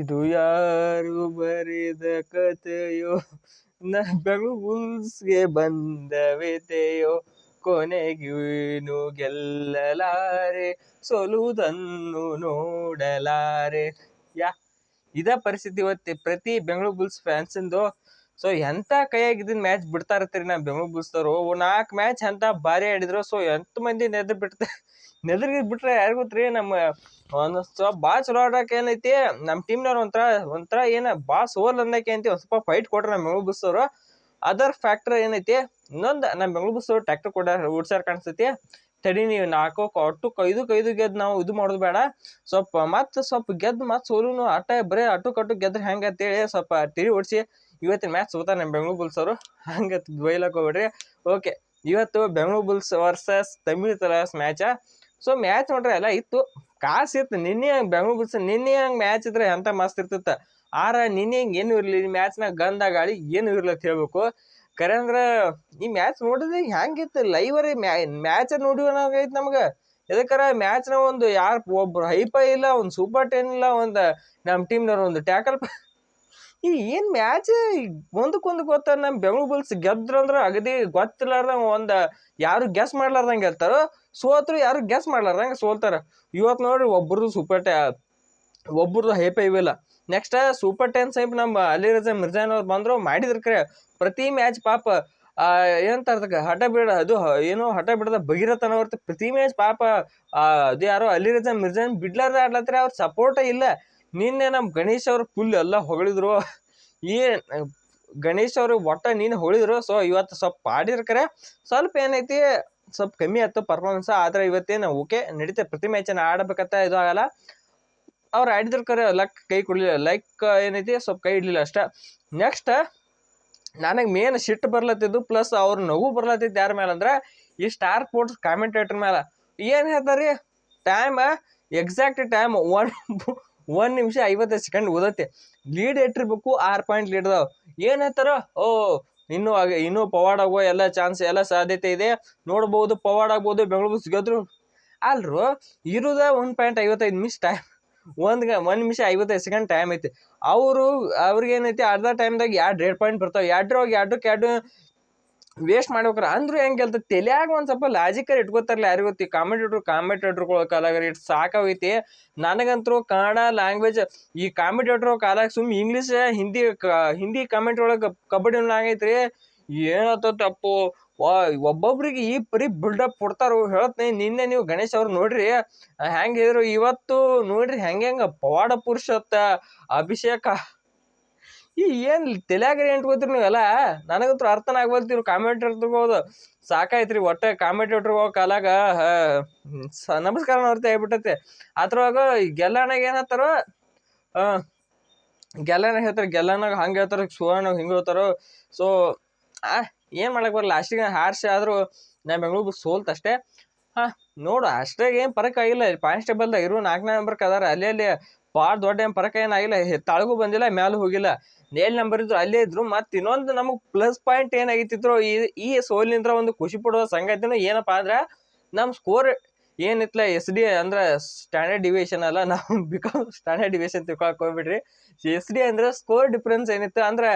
ಇದು ಯಾರು ಬರೆದ ಕಥೆಯೋ? ನಾ ಬೆಂಗಳೂರು ಬುಲ್ಸ್ಗೆ ಬಂದ ವ್ಯತೆಯೋ ಕೊನೆಗೇನು ಗೆಲ್ಲಲಾರೆ? ಸೋಲುವುದನ್ನು ನೋಡಲಾರೆ? ಯಾ, ಇದ ಪರಿಸ್ಥಿತಿ ಇವತ್ತು ಪ್ರತಿ ಬೆಂಗಳೂರು ಬುಲ್ಸ್ ಫ್ಯಾನ್ಸಿಂದು. ಸೊ ಎಂಥ ಕೈಯಾಗಿದ್ದ ಮ್ಯಾಚ್ ಬಿಡ್ತಾ ಇರ್ತೀರಿ ನಾ ಬೆಂಗಳೂರು ಬುಲ್ಸ್ದವರು. ನಾಲ್ಕು ಮ್ಯಾಚ್ ಅಂತ ಭಾರಿ ಆಡಿದ್ರು. ಸೊ ಎಂಟು ಮಂದಿ ನೆದ್ರ ಬಿಡ್ತಾರೆ ನೆದ್ರಿಗೆ ಬಿಟ್ರೆ ಯಾರು ಗೊತ್ತ್ರಿ? ನಮ್ಮ ಒಂದು ಸ್ವಲ್ಪ ಭಾಳ ಚಲೋ ಆಡಕ್ಕೆ ಏನೈತಿ ನಮ್ಮ ಟೀಮ್ನವ್ರು ಒಂಥರ ಒಂಥರ ಏನು ಭಾಳ ಸೋಲ್ ಅಂದಕ್ಕೆ ಅಂತಿ, ಒಂದು ಸ್ವಲ್ಪ ಫೈಟ್ ಕೊಟ್ರೆ ನಮ್ಮ ಬೆಂಗಳೂರು ಬುಲ್ಸವರು ಅದರ್ ಫ್ಯಾಕ್ಟರ್ ಏನೈತಿ, ಇನ್ನೊಂದು ನಮ್ಮ ಬೆಂಗಳೂರು ಬುಲ್ಸವ್ರು ಟ್ಯಾಕ್ಟರ್ ಕೊಡ ಓಡ್ಸಾರ ಕಾಣಿಸ್ತೈತಿ ತಡಿ ನೀವು ನಾಲ್ಕು ಒಟ್ಟು ಕೈದು ಕೈದು ಗೆದ್ದು ನಾವು ಇದು ಮಾಡೋದು ಬೇಡ. ಸ್ವಲ್ಪ ಮತ್ತು ಸ್ವಲ್ಪ ಗೆದ್ದು ಮತ್ತು ಸೋಲುನು, ಆಟ ಬರೀ ಅಟ್ಟು ಕಟ್ಟು ಗೆದ್ರೆ ಹೆಂಗೆ ಅಂತೇಳಿ ಸ್ವಲ್ಪ ತಿರಿ ಓಡಿಸಿ ಇವತ್ತಿನ ಮ್ಯಾಚ್ ಸೋತಾರ ನಮ್ಮ ಬೆಂಗಳೂರು ಬುಲ್ಸ್ ಅವರು. ಹಂಗೆ ಬೈಲಕ್ಕೆ ಹೋಗ್ಬೇಡ್ರಿ ಓಕೆ ಇವತ್ತು Bengaluru Bulls versus Tamil Thalaivas ಮ್ಯಾಚ so match ನೋಡ್ರೆ, ಎಲ್ಲ ಇತ್ತು. ಕಾಸು ಇತ್ತು, ನಿನ್ನೆ ಹಂಗೆ ಬೆಂಗಳೂರು ಬುಲ್ಸ್ ನಿನ್ನೆ ಹಂಗೆ ಮ್ಯಾಚ್ ಇದ್ರೆ ಎಂಥ ಮಸ್ತ್ ಇರ್ತಿತ್ತು. ಆರ ನಿನ್ನೆ ಹಿಂಗೆ ಏನು ಇರಲಿ ಮ್ಯಾಚ್ನಾಗ ಗಂಧ ಗಾಳಿ ಏನು ಇರಲಿ ಅಂತ ಹೇಳ್ಬೇಕು. ಕರೆ ಅಂದ್ರೆ ಈ ಮ್ಯಾಚ್ ನೋಡಿದ್ರೆ ಹೆಂಗಿತ್ತು ಲೈವರಿ ಮ್ಯಾಚ್ ನೋಡಿ ಅನ್ನೋಂಗೈತಿ ನಮ್ಗೆ. ಎದಕ್ಕಾರ ಮ್ಯಾಚ್ನ ಒಂದು ಯಾರು ಒಬ್ರು ಹೈಪ ಇಲ್ಲ, ಒಂದು ಸೂಪರ್ ಟೆನ್ ಇಲ್ಲ, ಒಂದು ನಮ್ಮ ಟೀಮ್ನವ್ರು ಒಂದು ಟ್ಯಾಕಲ್ ಈ ಏನು ಮ್ಯಾಚ್ ಒಂದಕ್ಕೊಂದು ಗೊತ್ತ ನಮ್ಮ ಬೆಂಗಳೂರು ಬುಲ್ಸ್ ಗೆದ್ರಂದ್ರೆ ಅಗದಿ ಗೊತ್ತಿಲ್ಲಾರ್ದಂಗೆ ಒಂದು ಯಾರು ಗೆಸ್ ಮಾಡ್ಲಾರ್ದಂಗೆ ಗೆಲ್ತಾರೋ ಸೋತ್ರು ಯಾರು ಗೆಸ್ ಮಾಡ್ಲಾರ್ದಂಗೆ ಸೋಲ್ತಾರ. ಇವತ್ತು ನೋಡ್ರಿ ಒಬ್ಬರದು ಸೂಪರ್ ಟ್ಯಾ ಒಬ್ಬರದು ಹೈಪ ಇವಿಲ್ಲ. ನೆಕ್ಸ್ಟ್ ಸೂಪರ್ ಟೆನ್ ಸೈಪ್ ನಮ್ಮ ಅಲಿ ರಜಾ ಮಿರ್ಜಾನ್ ಅವ್ರು ಬಂದರು, ಮಾಡಿದ್ರ ಕರೆ. ಪ್ರತಿ ಮ್ಯಾಚ್ ಪಾಪ ಏನಂತಾರ ಅದಕ್ಕೆ, ಹಠ ಬಿಡ ಅದು, ಏನೋ ಹಠ ಬಿಡದ ಭಗೀರಥನ ಹೊರತು ಪ್ರತಿ ಮ್ಯಾಚ್ ಪಾಪ ಅದು ಯಾರೋ ಅಲಿ ರಜಾ ಮಿರ್ಜಾನ್ ಬಿಡ್ಲಾರ್ದ ಆಡ್ಲತ್ತರೆ ಅವ್ರ ಸಪೋರ್ಟ ಇಲ್ಲ. ನಿನ್ನೆ ನಮ್ಮ ಗಣೇಶ್ ಅವ್ರು ಫುಲ್ ಎಲ್ಲ ಹೊಗಳಿದ್ರು. ಏನ್ ಗಣೇಶ್ ಅವರು ಒಟ್ಟ ನೀನು ಹೊಳಿದ್ರು. ಸೊ ಇವತ್ತು ಸ್ವಲ್ಪ ಆಡಿರ್ಕರೆ ಕರೆ. ಸ್ವಲ್ಪ ಏನೈತಿ ಸ್ವಲ್ಪ ಕಮ್ಮಿ ಆಯ್ತು ಪರ್ಫಾರ್ಮೆನ್ಸ್. ಆದ್ರೆ ಇವತ್ತೇನು, ಓಕೆ, ನಡೀತೆ. ಪ್ರತಿ ಮ್ಯಾಚನ್ನು ಆಡಬೇಕಂತ ಇದು ಆಗಲ್ಲ. ಅವ್ರು ಆಡಿದ್ರು ಕರೆ ಲಕ್ ಕೈ ಕೊಡಲಿಲ್ಲ. ಲೈಕ್ ಏನೈತಿ, ಸ್ವಲ್ಪ ಕೈ ಇಡಲಿಲ್ಲ ಅಷ್ಟ. ನೆಕ್ಸ್ಟ್ ನನಗೆ ಮೇನ್ ಶಿಟ್ ಬರ್ಲತ್ತಿದ್ದು ಪ್ಲಸ್ ಅವ್ರ ನಗು ಬರ್ಲತ್ತಿದ್ದು ಯಾರ ಮೇಲೆ ಅಂದ್ರೆ, ಈ ಸ್ಟಾರ್ ಸ್ಪೋರ್ಟ್ಸ್ ಕಾಮೆಂಟೇಟರ್ ಮೇಲೆ ಏನು ಹೇಳ್ತಾರೆ? ಟೈಮ್ ಎಕ್ಸಾಕ್ಟ್ ಟೈಮ್ ಒನ್ ಒಂದು ನಿಮಿಷ ಐವತ್ತೈದು ಸೆಕೆಂಡ್ ಓದತ್ತೆ ಲೀಡ್ ಇಟ್ಟಿರ್ಬೇಕು ಆರು ಪಾಯಿಂಟ್ ಲೀಡ್ ಅದಾವ. ಏನು ಹೇಳ್ತಾರ? ಓ ಇನ್ನೂ ಇನ್ನೂ ಪವಾಡ್ ಆಗೋ ಎಲ್ಲ ಚಾನ್ಸ್ ಎಲ್ಲ ಸಾಧ್ಯತೆ ಇದೆ. ನೋಡ್ಬೋದು, ಪವಾಡ್ ಆಗ್ಬೋದು, ಬೆಂಗಳೂರು ಗೆದ್ರು. ಅಲ್ರು, ಇರುದ ಒಂದು ಪಾಯಿಂಟ್ ಐವತ್ತೈದು ನಿಮಿಷ ಟೈಮ್ ಒಂದು ಗ, ಒಂದು ನಿಮಿಷ ಐವತ್ತೈದು ಸೆಕೆಂಡ್ ಟೈಮ್ ಐತಿ. ಅವರು ಅವ್ರಿಗೆ ಏನೈತಿ ಅರ್ಧ ಟೈಮ್ದಾಗ ಎರಡು ಎರಡು ಪಾಯಿಂಟ್ ಬರ್ತಾವೆ. ಎರಡ್ರೊಳಗೆ ಎರಡಕ್ಕೆ ಎರಡು ವೇಸ್ಟ್ ಮಾಡ್ಬೇಕ್ರ. ಅಂದ್ರೆ ಹೆಂಗೆ ಗೆಲ್ತ ತಲೆಯಾಗ ಒಂದು ಸ್ವಲ್ಪ ಲಾಜಿಕರ್ ಇಟ್ಕೋತಾರಲ್ಲ ಯಾರಿಗೂ ಗೊತ್ತಿ ಕಾಮೆಂಟೇಟ್ರು ಕಾಮೆಂಟೇಟ್ರ್ಗಳ ಕಾಲಾಗ ಇಟ್ಟು ಸಾಕಾಗೈತಿ. ನನಗಂತರೂ ಕನ್ನಡ ಲ್ಯಾಂಗ್ವೇಜ್ ಈ ಕಾಮೆಂಟೇಟ್ರ್ ಕಾಲಾಗ ಸುಮ್ ಇಂಗ್ಲೀಷ್ ಹಿಂದಿ ಹಿಂದಿ ಕಾಮೆಂಟ್ ಒಳಗೆ ಕಬಡ್ಡಿ ಆಗೈತ್ರಿ ಏನತ್ತಪ್ಪು ತಪ್ಪು? ಒಬ್ಬೊಬ್ರಿಗೆ ಈ ಪರಿ ಬಿಲ್ಡಪ್ ಕೊಡ್ತಾರೋ ಹೇಳ್ತೀನಿ. ನಿನ್ನೆ ನೀವು ಗಣೇಶ್ ಅವ್ರು ನೋಡ್ರಿ, ಹೆಂಗೆ ಹೇಳಿದ್ರು, ಇವತ್ತು ನೋಡ್ರಿ ಹೆಂಗೆ ಹೆಂಗೆ ಪವಾಡ ಪುರುಷತ್ತ ಅಭಿಷೇಕ ಈ ಏನ್ ತಲ್ಯಾಗ ಏನ್ ನೀವು ನೀವೆಲ್ಲ? ನನಗಂತೂ ಅರ್ಥನ ಇವ್ರು ಕಾಮೆಂಟ್ ಇರ್ತಿರ್ಬೋದು ಸಾಕಾಯ್ತ್ರಿ, ಒಟ್ಟ ಹೋಗೋ ಕಾಲಾಗ ಸ- ನಮಸ್ಕಾರ ಅರ್ಥ ಹೇಳ್ಬಿಟ್ಟೈತೆ. ಅದ್ರೊಳಗ ಗೆಲ್ಲನಾಗ ಹತ್ತಾರ ಆ ಗೆಲ್ಲನ ಹೇಳ್ತಾರೆ ಗೆಲ್ಲನಾಗ ಹಂಗೆ ಹೇಳ್ತಾರೆ ಸುವರ್ಣ ಹಿಂಗೆ ಹೇಳ್ತಾರೋ, ಸೊ ಏನು ಮಾಡಕ್ ಬರಲ್ಲ ಲಾಸ್ಟಿಗೆ ಹಾರ್ಸಿ ಆದರೂ ನಾ ಬೆಂಗಳೂರು ಸೋಲ್ತ್ ಅಷ್ಟೇ ಹಾಂ. ನೋಡು ಅಷ್ಟೇ ಏನು ಪರಕ್ ಆಗಿಲ್ಲ. ಕಾನ್ಸ್ಟೇಬಲ್ದಾಗ ಇರೋ ನಾಲ್ಕನೇ ನಂಬರ್ ಅದಾರ. ಅಲ್ಲಿ ಅಲ್ಲಿ ಭಾಳ ದೊಡ್ಡ ಏನು ಪರಕ ಏನಾಗಿಲ್ಲ ಆಗಿಲ್ಲ. ತಾಳ್ಗೂ ಬಂದಿಲ್ಲ, ಮ್ಯಾಲೂ ಹೋಗಿಲ್ಲ. ನೇಲ್ ನಂಬರ್ ಇದ್ರು ಅಲ್ಲೇ ಇದ್ರು. ಮತ್ತು ಇನ್ನೊಂದು ನಮಗೆ ಪ್ಲಸ್ ಪಾಯಿಂಟ್ ಏನಾಗಿತ್ತಿದ್ರು ಈ ಈ ಸೋಲಿನಿಂದ ಒಂದು ಖುಷಿ ಪಡುವ ಸಂಗತಿನೂ ಏನಪ್ಪ ಅಂದ್ರೆ ನಮ್ಮ ಸ್ಕೋರ್ ಏನಿತ್ತಲ್ಲ ಎಸ್ ಡಿ ಅಂದ್ರೆ ಸ್ಟ್ಯಾಂಡರ್ಡ್ ಡಿವಿಷನ್ ಅಲ್ಲ. ನಾವು ಬಿಕಾಮ್ ಸ್ಟ್ಯಾಂಡರ್ಡ್ ಡಿವಿಷನ್ ತಿಳ್ಕೊಳಕ್ ಹೋಗ್ಬಿಡ್ರಿ. ಎಸ್ ಡಿ ಅಂದ್ರೆ ಸ್ಕೋರ್ ಡಿಫ್ರೆನ್ಸ್ ಏನಿತ್ತು ಅಂದ್ರೆ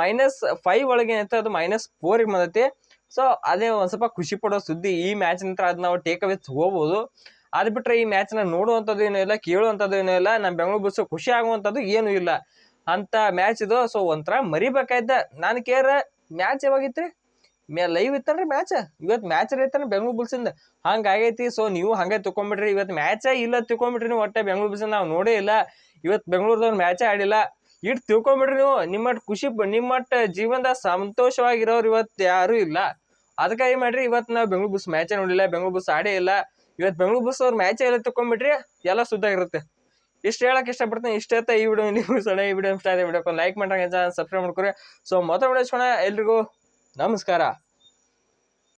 ಮೈನಸ್ ಫೈವ್ ಒಳಗೆ ಏನಿತ್ತು, ಅದು ಮೈನಸ್ ಫೋರಿಗೆ ಬಂದೈತಿ. ಸೊ, ಅದೇ ಒಂದು ಸ್ವಲ್ಪ ಖುಷಿ ಪಡೋ ಸುದ್ದಿ ಈ ಮ್ಯಾಚ್ ನಂತರ ಅದು ನಾವು ಟೇಕ್ ಅವೇ ಹೋಗ್ಬೋದು. ಅದು ಬಿಟ್ಟರೆ ಈ ಮ್ಯಾಚ್ನ ನೋಡುವಂಥದ್ದು ಏನೂ ಇಲ್ಲ, ಕೇಳುವಂಥದ್ದು ಏನೂ ಇಲ್ಲ ನಮ್ಮ ಬೆಂಗಳೂರು ಬಸ್ಸು ಖುಷಿ ಆಗುವಂಥದ್ದು ಏನೂ ಇಲ್ಲ. ಅಂತ ಮ್ಯಾಚ್ ಇದು. ಸೊ, ಒಂಥರ ಮರಿಬೇಕಾಯ್ತ. ನಾನು ಕೇರ ಮ್ಯಾಚ್ ಯಾವಾಗಿತ್ತು ರೀ ಮೇ ಲೈವ್ ಇತ್ತನ್ರಿ ಮ್ಯಾಚ್ ಇವತ್ತು ಮ್ಯಾಚ್ ಐತನ ಬೆಂಗಳೂರು ಬುಲ್ಸಿಂದ ಹಂಗಾಗೈತಿ ಸೊ, ನೀವು ಹಂಗೆ ತಿಳ್ಕೊಂಬಿಡ್ರಿ. ಇವತ್ತು ಮ್ಯಾಚೇ ಇಲ್ಲ ತಿಳ್ಕೊಂಬಿಟ್ರಿ ನೀವು. ಒಟ್ಟೆ ಬೆಂಗಳೂರು ಬುಲ್ಸಿಂದ ನಾವು ನೋಡೇ ಇಲ್ಲ. ಇವತ್ತು ಬೆಂಗಳೂರದವ್ರು ಮ್ಯಾಚೇ ಆಡಿಲ್ಲ ಇಟ್ಟು ತಿಳ್ಕೊಂಬಿಡ್ರಿ ನೀವು ನಿಮ್ಮಟ್ಟು ಖುಷಿ ನಿಮ್ಮಟ್ ಜೀವನದ ಜೀವನದಾಗ ಸಂತೋಷವಾಗಿರೋರು ಇವತ್ತು ಯಾರೂ ಇಲ್ಲ. ಅದಕ್ಕೆ ಏನು ಮಾಡ್ರಿ, ಇವತ್ತು ನಾವು ಬೆಂಗಳೂರು ಬಸ್ ಮ್ಯಾಚೇ ನೋಡಿಲ್ಲ ಬೆಂಗಳೂರು ಬಸ್ ಆಡೇ ಇಲ್ಲ. ಇವತ್ತು ಬೆಂಗಳೂರು ಬಸ್ ಅವ್ರ ಮ್ಯಾಚೇ ಎಲ್ಲ ತಿಳ್ಕೊಂಬಿಟ್ರಿ ಎಲ್ಲ ಸುದ್ದಾಗಿರುತ್ತೆ ಇಷ್ಟು ಹೇಳಕ್ಕೆ ಇಷ್ಟಪಡ್ತೀನಿ ಇಷ್ಟೇ ಈ ವಿಡಿಯೋ ನೀವು ಸಣ್ಣ ಈ ವಿಡಿಯೋ ಇಷ್ಟ ಆಗಿದೆ ವಿಡಿಯೋಕ್ಕೆ ಲೈಕ್ ಮಾಡ್ರಿ, ಸಬ್ಸ್ಕ್ರೈಬ್ ಮಾಡ್ಕೊರಿ. ಸೊ ಮೊದಲ ವಿಡಿಯೋ ಎಲ್ರಿಗೂ. ನಮಸ್ಕಾರ.